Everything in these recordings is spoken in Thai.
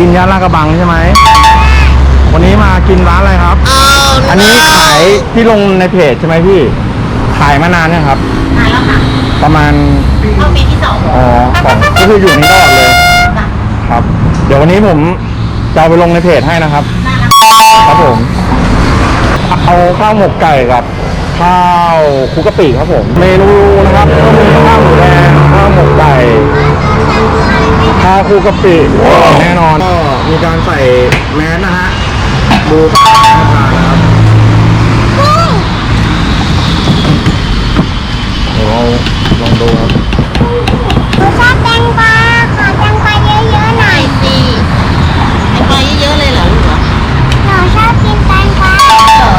กินย่านลาดกระบังใช่ไหม วันนี้มากินร้านอะไรครับ อันนี้ขายที่ลงในเพจใช่ไหมพี่ ขายมานานเนี่ยงครับนานแล้วค่ะประมาณ เข้าปีที่สองอ๋อสองก็คืออยู่นี่ตลอดเลยค่ะครับ เดี๋ยววันนี้ผมจะเอาไปลงในเพจให้นะครับ น่ารักครับผม เอาข้าวหมกไก่กับ ข้าวคลุกกะปิครับผม เมนูนะครับก็มี คลุกกะปิแน่นอน ก็มีการใส่แมสนะฮะ ดูหน้าตานะครับเดี๋ยวเราลองดูครับ หนูชอบแตงกวาขอแตงกวาเยอะๆหน่ใส่อยสิแตงกวาเยอะๆเลยเหรอลูกเหรอหนูชอบกินแตงกวาเหรอ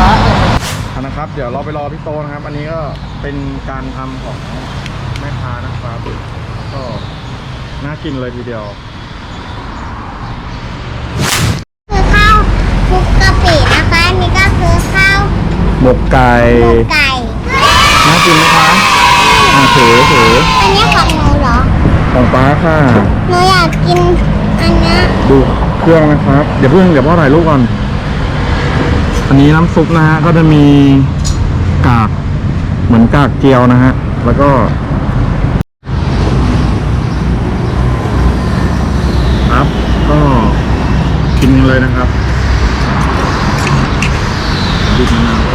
เอานะครับ เดี๋ยวเราไปรอพี่โตนะครับ อันนี้ก็เป็นการทำของแม่ค้านะครับก็ น่ากินเลยทีเดียว คือข้าวคลุกกะปินะคะอันนี่ก็คือข้าวหมกไก่หมกไก่ น่ากินไหมคะอ่าถือถืออันนี้ของหนูเหรอ ของป้าค่ะ หนูอยากกินอันเนี้ยดูเครื่องนะครับเดี๋ยวเพิ่งเดี๋ยวพ่อถ่ายรูปก่อน อันนี้น้ำซุปนะฮะก็จะมีกากเหมือนกากเจียวนะฮะ แล้วก็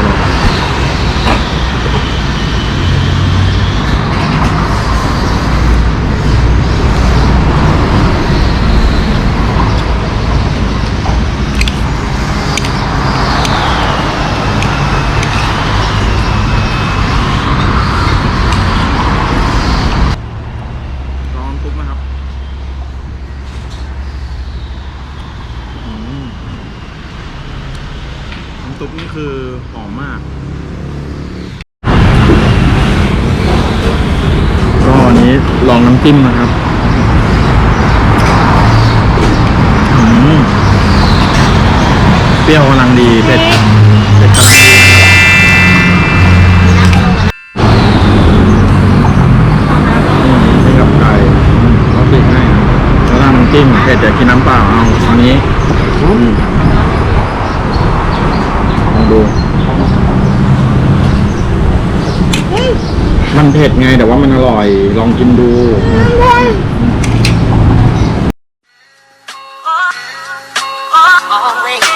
えっ?ำซุปนี่คือหอมมาก ก็อันนี้ลองน้ำจิ้มนะครับอืมเปรี้ยวกำลังดีเผ็ดเผ็ดกำลังดีนี่กับไก่เราติดให้นะแล้วน้ำจิ้มเผ็ดเดี๋ยวกินน้ำเปล่าเอาอันนี้อืมลอง ดูมันเผ็ดไงแต่ว่ามันอร่อย ลองกินดูอ